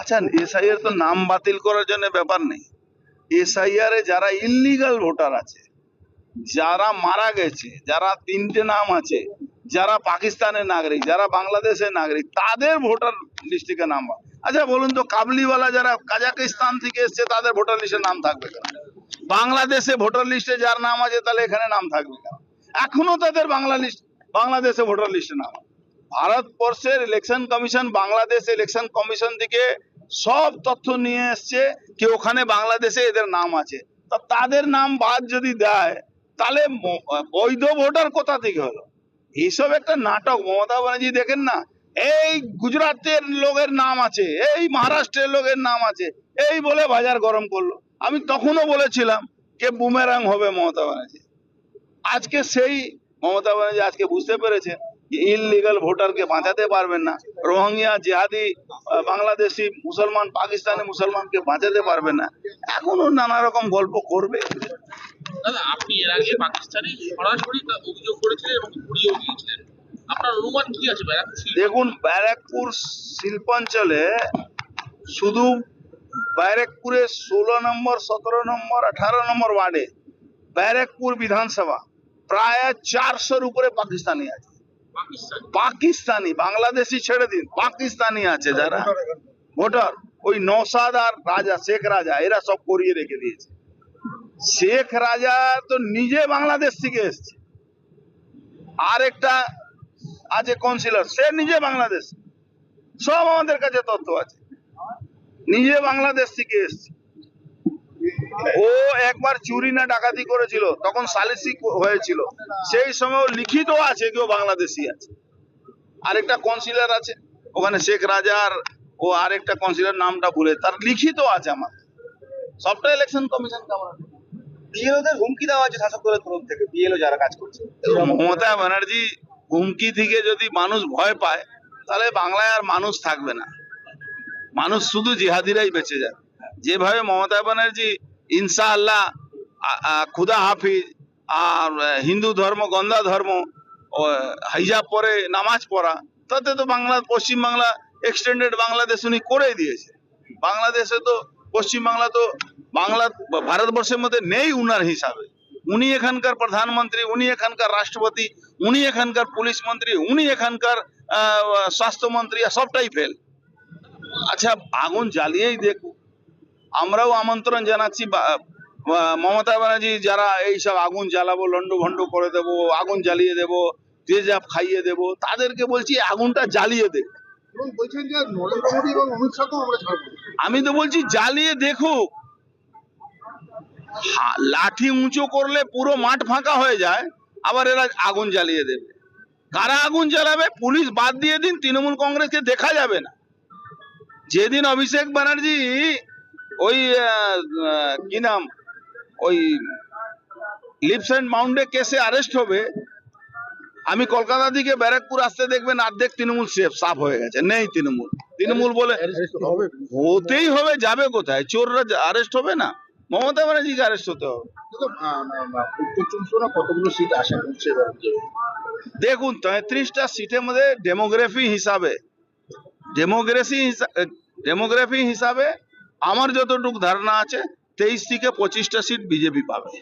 আচ্ছা এসআইআর তো নাম বাতিল করার জন্য ব্যাপার নেই। এসআইআর এ যারা ইল্লিগাল ভোটার আছে, যারা মারা গেছে, যারা তিনটে নাম আছে, যারা পাকিস্তানের নাগরিক, যারা বাংলাদেশের নাগরিক, তাদের ভোটার লিস্ট নাম আচ্ছা বলুন তো, কাবলিওয়ালা যারা কাজাকিস্তান থেকে এসছে, তাদের ভোটার লিস্টে নাম থাকবে কেন? বাংলাদেশে ভোটার লিস্টে যার নাম আছে, তাহলে এখানে নাম থাকবে কেন? এখনও তাদের বাংলা লিস্ট, বাংলাদেশে ভোটার লিস্টে নাম। ভারতবর্ষের election commission Bangladesh election commission থেকে সব তথ্য নিয়ে এসছে কি ওখানে বাংলাদেশে এদের নাম আছে। তা তাদের নাম বাদ যদি দেয়, তাহলে বৈধ ভোটার কোথা থেকে হলো? এইসব একটা নাটক। মমতা ব্যানার্জি দেখেন না? এই গুজরাটের লোকের নাম আছে, এই মহারাষ্ট্রের লোকের নাম আছে, এই বলে বাজার গরম করল। আমি তখনও বলেছিলাম কে বুমেরাং হবে মমতা ব্যানার্জি। আজকে সেই মমতা ব্যানার্জি আজকে বুঝতে পেরেছেন ইললিগাল ভোটারকে বাঁচাতে পারবেন না। রোহিঙ্গা জেহাদি বাংলাদেশি মুসলমান পাকিস্তানি মুসলমানকে বাঁচাতে পারবেন না। এখনও নানা রকম গল্প করবে। দাদা আপনি এর আগে পাকিস্তানে সরাসরি অভিযোগ করেছিলেন এবং ঘুরিয়েও দিয়েছিলেন আপনার অনুমান কি আছে দেখুন ব্যারাকপুর শিল্পাঞ্চলে শুধু ব্যারাকপুরে ষোলো নম্বর সতেরো নম্বর আঠারো নম্বর ওয়ার্ডে ব্যারাকপুর বিধানসভা প্রায় চারশোর উপরে পাকিস্তানি আছে। পাকিস্তান। বাংলাদেশি ছেড়ে দিন। পাকিস্তানি আছে যারা। ভোটার, ওই নৌসাদ আর রাজা, শেখ রাজা, এরা সব করিয়ে রেখে দিয়েছে। শেখ রাজা তো নিজে বাংলাদেশ থেকে এসছে। আর একটা আছে কাউন্সিলর সে নিজে বাংলাদেশ। সব আমাদের কাছে তথ্য আছে। নিজে বাংলাদেশ থেকে এসছে। ও একবার চুরি না ডাকাতি করেছিল তখন সালিসি হয়েছিল। সেই সময় লিখিত আছে কেউ বাংলাদেশি আছে। আরেকটা কাউন্সিলর আছে ওখানে শেখ রাজার ও আরেকটা কাউন্সিলর নামটা ভুলে তার লিখিত আছে আমার। সবটা ইলেকশন কমিশন কামড়া বিএলওদের হুমকি দেওয়া শাসক দলের তরফ থেকে বিএলও যারা কাজ করছে। মমতা ব্যানার্জি হুমকি থেকে যদি মানুষ ভয় পায় তাহলে বাংলায় আর মানুষ থাকবে না। মানুষ শুধু জিহাদিরাই বেঁচে যাবে যেভাবে মমতা ব্যানার্জি ইনশাআল্লাহ খুদা হাফিজ, আর হিন্দু ধর্ম, গন্ধা ধর্ম হিজাব পরে নামাজ পড়া, তাতে তো বাংলা, পশ্চিম বাংলা এক্সটেন্ডেড বাংলাদেশ উনি করেই দিয়েছে। বাংলাদেশে তো, পশ্চিম বাংলা তো বাংলা ভারতবর্ষের মধ্যে নেই উনার হিসাবে। উনি এখানকার প্রধানমন্ত্রী, উনি এখানকার রাষ্ট্রপতি, উনি এখানকার পুলিশ মন্ত্রী, উনি এখানকার স্বাস্থ্যমন্ত্রী, সবটাই ফেল আচ্ছা আগুন জ্বালিয়েই দেখুক আমরাও আমন্ত্রণ জানাচ্ছি মমতা ব্যানার্জি যারা এইসব আগুন জ্বালাবো লন্ডু ভন্ড করে দেবো আগুন জ্বালিয়ে দেবো তেজাব খাইয়ে দেবো তাদেরকে বলছি আগুনটা জ্বালিয়ে দেব যে। আমি তো বলছি জ্বালিয়ে দেখুক লাঠি উঁচু করলে পুরো মাঠ ফাঁকা হয়ে যায় আবার এরা আগুন জ্বালিয়ে দেবে। কারা আগুন জ্বালাবে? পুলিশ বাদ দিয়ে দিন তৃণমূল কংগ্রেসকে দেখা যাবে না। যেদিন অভিষেক ব্যানার্জি ওই কি নাম? ওই লিপস অ্যান্ড মাউন্টে কেসে আরেস্ট হবে। আমি কলকাতা থেকে ব্যারাকপুর আসতে দেখবেন অর্ধেক তৃণমূল সেফ সাফ হয়ে গেছে। নেই তৃণমূল। তৃণমূল বলে হতেই হবে যাবে কোথায়? চোররা আরেস্ট হবে না? মমতা ব্যানার্জিকে আরেস্ট হতে হবে। কতগুলো সিট আশা করছে দেখুন তেত্রিশটা সিটের মধ্যে ডেমোগ্রাফি হিসাবে ডেমোগ্রাফি ডেমোগ্রাফি হিসাবে আমার যতটুকু ধারণা আছে তেইশ থেকে পঁচিশটা সিট বিজেপি পাবে।